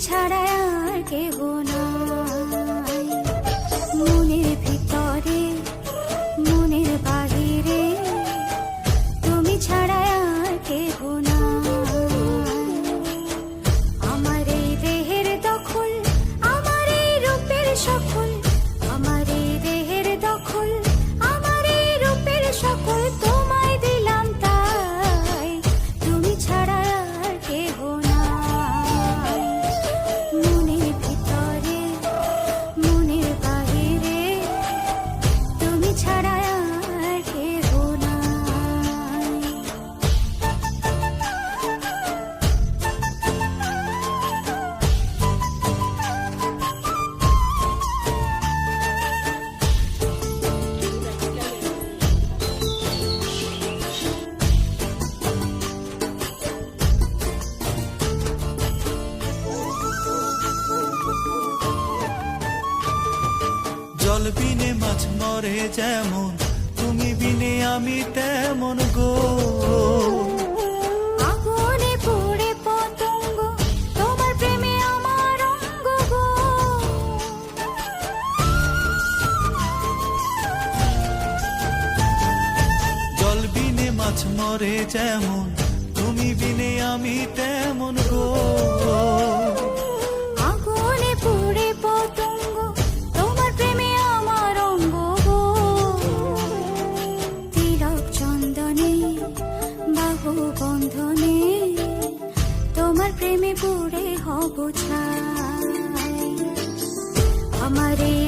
ছাড়া আর কেহ জল বিনে মাছ মরে যেমন তুমি বিনে আমি তেমন গো। আগুনে পুড়ে পতঙ্গ তোমার প্রেমে আমার অঙ্গ গো। জল বিনে মাছ মরে যেমন তুমি বিনে আমি তেমন বন্ধনে তোমার প্রেমে পুড়ে হব ছাই। আমার এই